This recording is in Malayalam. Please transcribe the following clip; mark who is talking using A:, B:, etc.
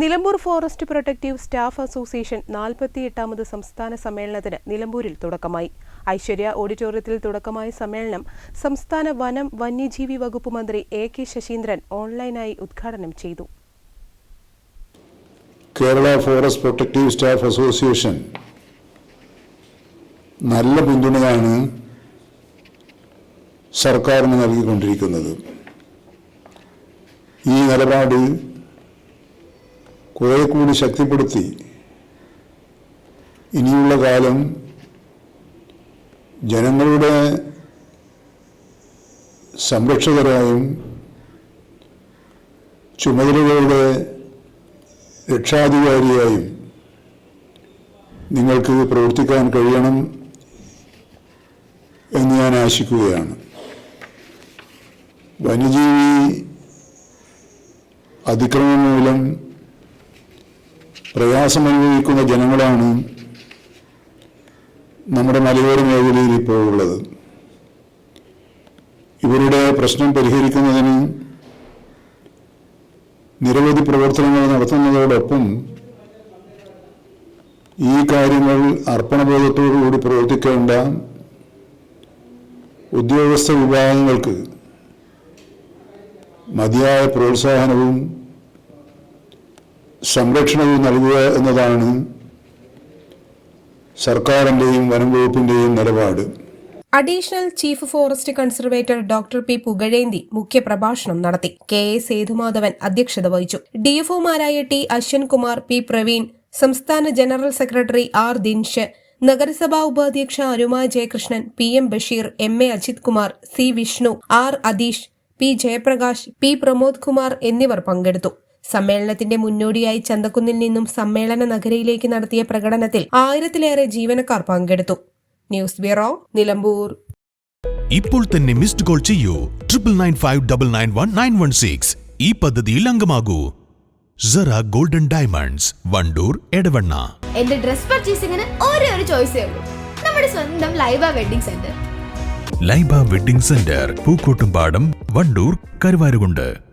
A: Nilambur Forest Protective Staff Association നാൽപ്പത്തിയെട്ടാമത് സംസ്ഥാന സമ്മേളനത്തിന് നിലമ്പൂരിൽ തുടക്കമായി. ഐശ്വര്യ ഓഡിറ്റോറിയത്തിൽ തുടക്കമായ സമ്മേളനം സംസ്ഥാന വനം വന്യജീവി വകുപ്പ് മന്ത്രി എ കെ ശശീന്ദ്രൻ ഓൺലൈനായി ഉദ്ഘാടനം ചെയ്തു.
B: Kerala Forest Protective Staff Association നല്ല പിന്തുണയാണ് സർക്കാരിന് നൽകിക്കൊണ്ടിരിക്കുന്നത്. ഈ നിലപാട് കൂടി ശക്തിപ്പെടുത്തി. ഇനിയുള്ള കാലം ജനങ്ങളുടെ സംരക്ഷകരായും ചുമതലകളുടെ രക്ഷാധികാരിയായും നിങ്ങൾക്ക് പ്രവർത്തിക്കാൻ കഴിയണം എന്ന് ഞാൻ ആശിക്കുകയാണ്. വന്യജീവി അതിക്രമം മൂലം പ്രയാസമനുഭവിക്കുന്ന ജനങ്ങളാണ് നമ്മുടെ മലയോര മേഖലയിൽ ഇപ്പോൾ ഉള്ളത്. ഇവരുടെ പ്രശ്നം പരിഹരിക്കുന്നതിന് നിരവധി പ്രവർത്തനങ്ങൾ നടത്തുന്നതോടൊപ്പം ഈ കാര്യങ്ങൾ അർപ്പണബോധത്തോടുകൂടി പ്രവർത്തിക്കേണ്ട ഉദ്യോഗസ്ഥ വിഭാഗങ്ങൾക്ക് മതിയായ പ്രോത്സാഹനവും സംരക്ഷണവും നൽകുക എന്നതാണ് സർക്കാരിന്റെയും വനം വകുപ്പിന്റെയും നിലപാട്.
A: Additional chief forest conservator doctor P Pugazhendhi മുഖ്യപ്രഭാഷണം നടത്തി. കെ എ സേതുമാധവൻ അധ്യക്ഷത വഹിച്ചു. ഡിഎഫ്ഒമാരായ ടി അശ്വൻകുമാർ പി പ്രവീൺ സംസ്ഥാന ജനറൽ സെക്രട്ടറി ആർ ദിൻഷ് നഗരസഭാ ഉപാധ്യക്ഷ Aruma Jayakrishnan P M Basheer M A Ajith Kumar C Vishnu R Atheesh P Jayaprakash P Pramod Kumar എന്നിവർ പങ്കെടുത്തു. സമ്മേളനത്തിന്റെ മുന്നോടിയായി ചന്തക്കുന്നിൽ നിന്നും സമ്മേളന നഗരയിലേക്ക് നടത്തിയ പ്രകടനത്തിൽ ആയിരത്തിലേറെ ജീവനക്കാർ പങ്കെടുത്തു. News bureau Nilambur.
C: ഇപ്പോൾ തന്നെ മിസ്ഡ് കോൾ ചെയ്യൂ. Triple nine five double nine one nine one six. ഈ പദ്ധതിയിൽ അംഗമാകൂ. Sara golden diamonds Wandoor Edavanna.
D: എന്റെ ഡ്രസ് പർച്ചേസിംഗിന് ഒരേ ഒരു ചോയ്സ് ഉള്ളൂ. നമ്മുടെ സ്വന്തം Laiba wedding centre.
C: Laiba wedding centre Pookkottumpadam Wandoor Karuvarakundu.